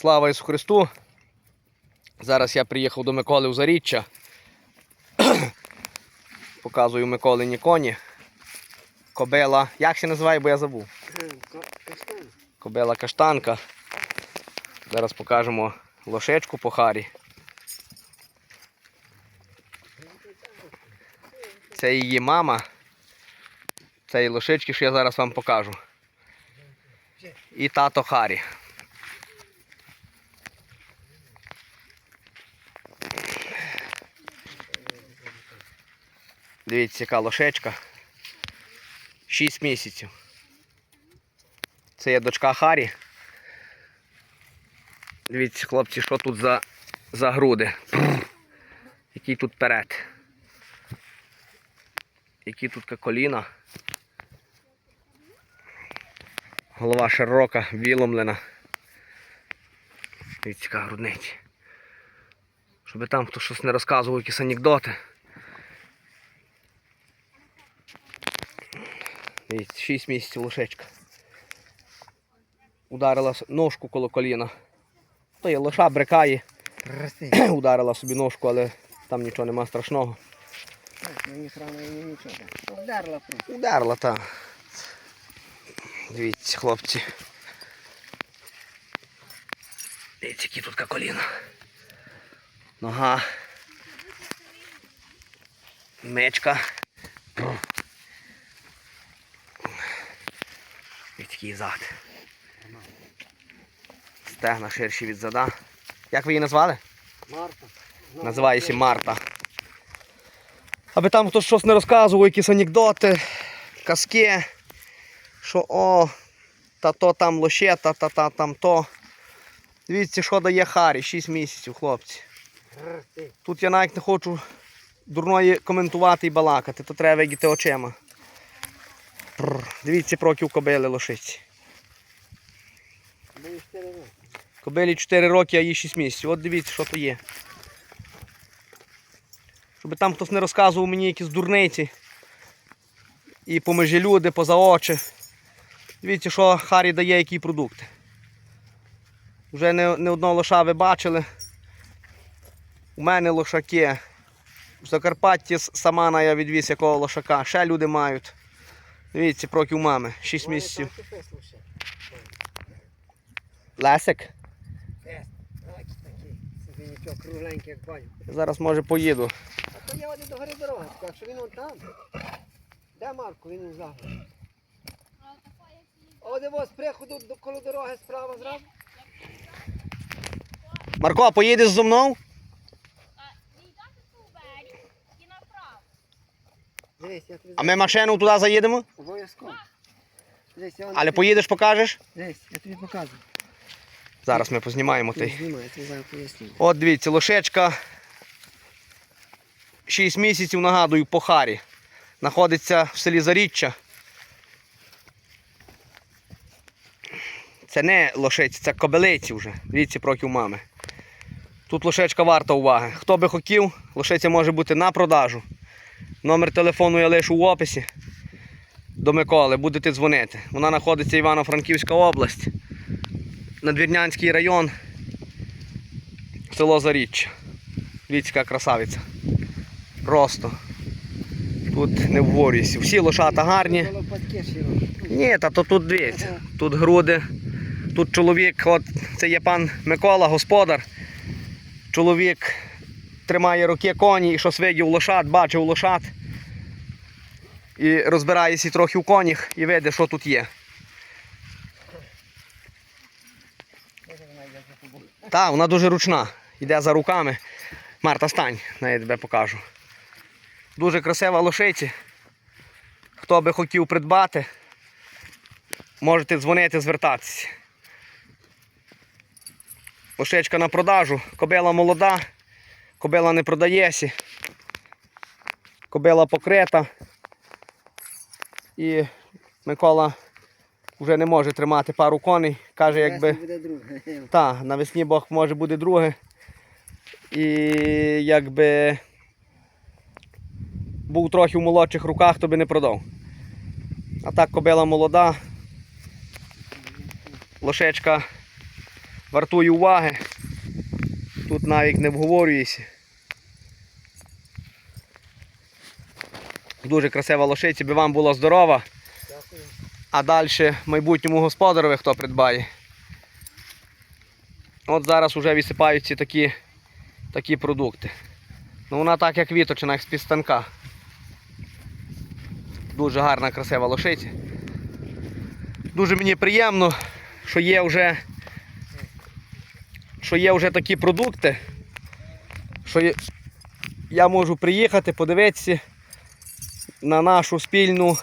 Слава Ісусу Христу! Зараз я приїхав до Миколи у Заріччя. Показую Миколині коні. Кобила. Як ще називає, бо я забув. Кобила каштанка. Зараз покажемо лошечку по харі. Це її мама. Цієї лошички, що я зараз вам покажу. І тато Харі. Дивіться, яка лошечка. 6 місяців. Це є дочка Харі. Дивіться, хлопці, що тут за, за груди. Який тут перед. Які тут коліна. Голова широка, віломлена. Дивіться, яка грудниця. Щоб там хто щось не розказував, якісь анекдоти. 6 місяців лошечка. Ударила ножку коло коліна. То є лоша. Рости. Ударила собі ножку, але там нічого нема страшного. Мені і нічого. Вдарила просто. Ударила та. Дивіться, хлопці. Дивіться, які тут коліна. Нога. Мечка. І такий зад. Стегна ширші від зада. Як ви її назвали? Марта. Називається Марта. Аби там хтось щось не розказував, якісь анекдоти, казки, що о, та то там лощета, та та там то. Дивіться, що дає Харі, 6 місяців, хлопці. Тут я навіть не хочу дурної коментувати і балакати, то треба видіти очима. Дивіться, проків кобили лошиці. Кобилі 4 роки, а їй 6 місяців. От дивіться, що то є. Щоб там хтось не розказував мені якісь дурниці. І помежі люди, поза очі. Дивіться, що Харі дає, які продукти. Вже не, не одного лоша ви бачили. У мене лошаки. В Закарпатті Самана я відвіз якого лошака. Ще люди мають. Дивіться, проків мами. 6 місяців. Лесик. Кругленький, як баню. Зараз може поїду. А то є один до гори дорога. Так що він он там. Де Марко? Він. А от його з приходу до коло дороги справа зразу. Марко, поїдеш зі мною? Дивись, я тобі А ми машину туди заїдемо? Обов'язково. Дивись, я вон Але поїдеш, покажеш? Дивись, я тобі показую. Зараз ми познімаємо Ти ти. знімай, я тобі зараз поясню. От дивіться, лошечка 6 місяців, нагадую, по Харі. Знаходиться в селі Заріччя. Це не лошиці, це кобилиці вже. Дивіться проки у мами. Тут лошечка варта уваги. Хто би хотів, лошиця може бути на продажу. Номер телефону я лишу в описі. До Миколи, будете дзвонити. Вона знаходиться Івано-Франківська область. Надвірнянський район. Село Заріччя. Дивіться, красавиця. Просто. Тут не вворюйся. Всі лошата гарні. Ні, та то тут дивіться. Тут груди. Тут чоловік, от це є пан Микола, господар. Чоловік тримає руки коні і щось видів лошад, бачив лошад. І розбирається трохи в конях і видить, що тут є. Так, вона дуже ручна. Йде за руками. Марта, стань, я тебе покажу. Дуже красива лошиця. Хто би хотів придбати, можете дзвонити, звертатися. Лошечка на продажу. Кобила молода, кобила не продається. Кобила покрита. І Микола вже не може тримати пару коней. Каже, якби. Так, навесні Бог може буде друге. І якби був трохи в молодших руках, то би не продав. А так кобила молода. Лошечка вартує уваги. Тут навіть не обговорюється. Дуже красива лошиця, би вам було здорова. Дякую. А далі майбутньому господареві хто придбає. От зараз вже висипаються такі, такі продукти. Ну вона так як віточина, як з-під станка. Дуже гарна, красива лошиця. Дуже мені приємно, що є вже, що є вже такі продукти, що я можу приїхати, подивитися на нашу спільну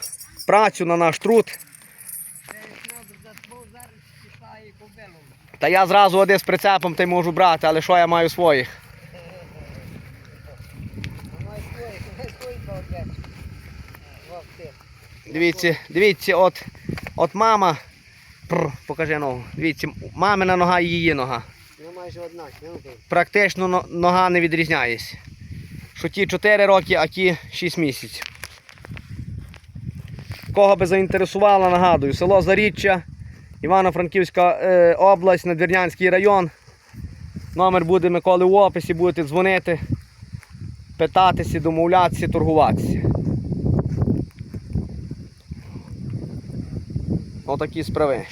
працю, на наш труд. Та я зразу один з прицепом та можу брати, але що я маю своїх? Дивіться, дивіться, от, от мама. Пр, покажи ногу. Дивіться, мамина нога і її нога. Майже однакові, ну. Практично нога не відрізняється. Що ті 4 роки, а ті 6 місяців. Кого би заінтересувало, нагадую, село Заріччя, Івано-Франківська е, область, Надвірнянський район. Номер буде Миколи в описі, будете дзвонити, питатися, домовлятися, торгуватися. Отакі справи.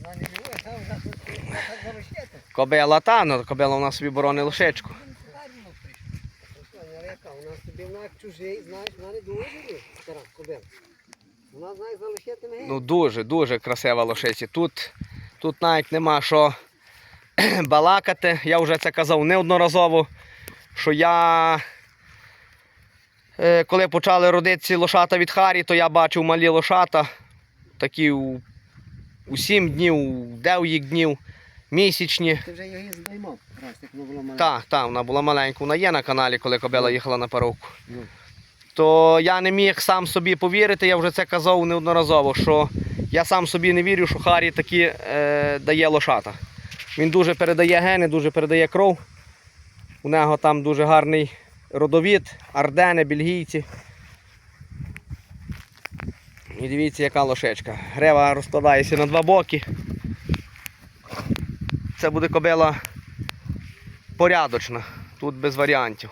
Два не живе, там вже тут так залишити. Кобила та, ну кобила у нас собі боронить лошечку. У нас тобі вона чужий, знаєш, вона не дуже любить, кобила. Вона знає залишити мене. Ну дуже, дуже красива лошиця. Тут, тут навіть нема що балакати. Я вже це казав неодноразово, що я. е, Коли почали родитися лошата від Харі, то я бачив малі лошата, такі у, у 7 днів, у 9 днів, місячні. Ти вже її здоймав, раз, як воно було маленьке. Так, так, вона була маленька, вона є на каналі, коли кобила їхала на паровку. Ну. То я не міг сам собі повірити, я вже це казав неодноразово, що я сам собі не вірю, що Харі такі е, дає лошата. Він дуже передає гени, дуже передає кров. У нього там дуже гарний родовід, ардени, бельгійці. І дивіться, яка лошечка. Грева розкладається на два боки. Це буде кобила порядочна, тут без варіантів.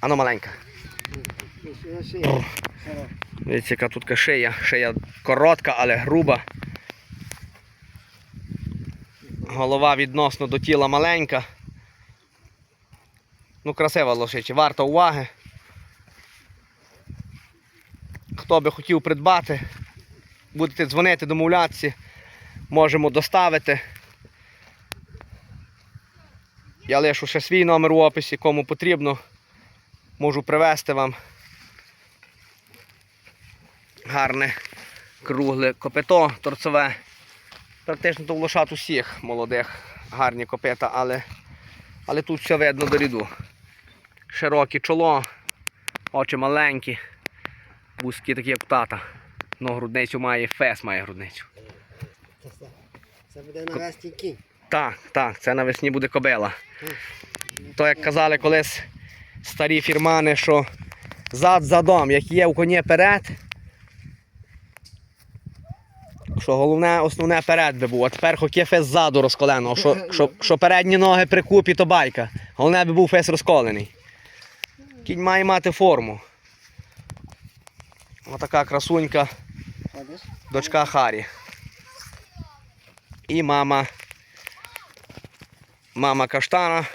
Ано маленька. Дивіться, яка тут шия. Шия коротка, але груба. Голова відносно до тіла маленька. Ну, красива лошича, варта уваги. Хто би хотів придбати, будете дзвонити, домовлятися, можемо доставити. Я лишу ще свій номер у описі, кому потрібно. Можу привезти вам гарне кругле копито торцеве. Практично то в лошат усіх молодих гарні копита, але, але тут все видно до ряду. Широке чоло, очі маленькі, вузькі такі як тата. Ну, грудницю має, фес має грудницю. Це буде навести кінь. Так, так, це навесні буде кобила. То як казали колись старі фірмани, що зад задом, як є у коні перед. Що головне, основне перед би був. А тепер хоч є фес ззаду розколеного, що, що, що передні ноги при купі, то байка. Головне би був фес розколений. Кінь має мати форму. Отака красунька, дочка Харі. І мама. Мама каштана.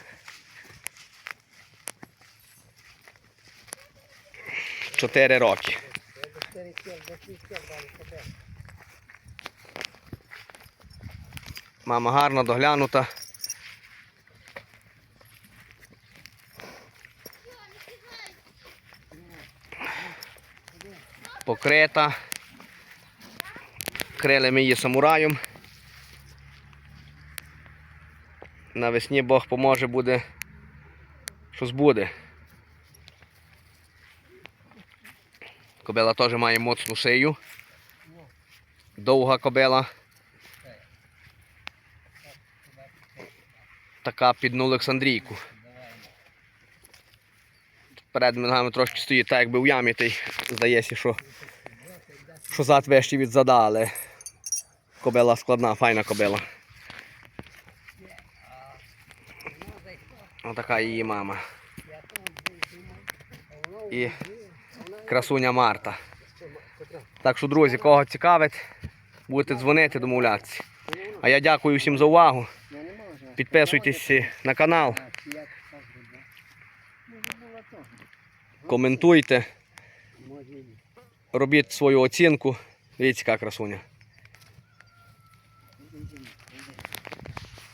Чотири роки. Мама гарна, доглянута. Покрита. Крили ми її самураєм. Навесні Бог поможе, буде. Щось буде. Кобила теж має моцну шию. Довга кобила. Така під Олександрійку. перед ногами трошки стоїть, так якби в ямі, та здається, що, що зад вищий від зада, але кобила складна, файна кобила. Отака її мама. І красуня Марта. Так що, друзі, кого цікавить, будете дзвонити, домовлятися. А я дякую всім за увагу. Підписуйтесь на канал, коментуйте, робіть свою оцінку. Дивіться, яка красуня.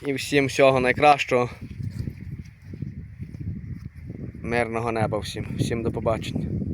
І всім всього найкращого. Мирного неба всім. Всім до побачення.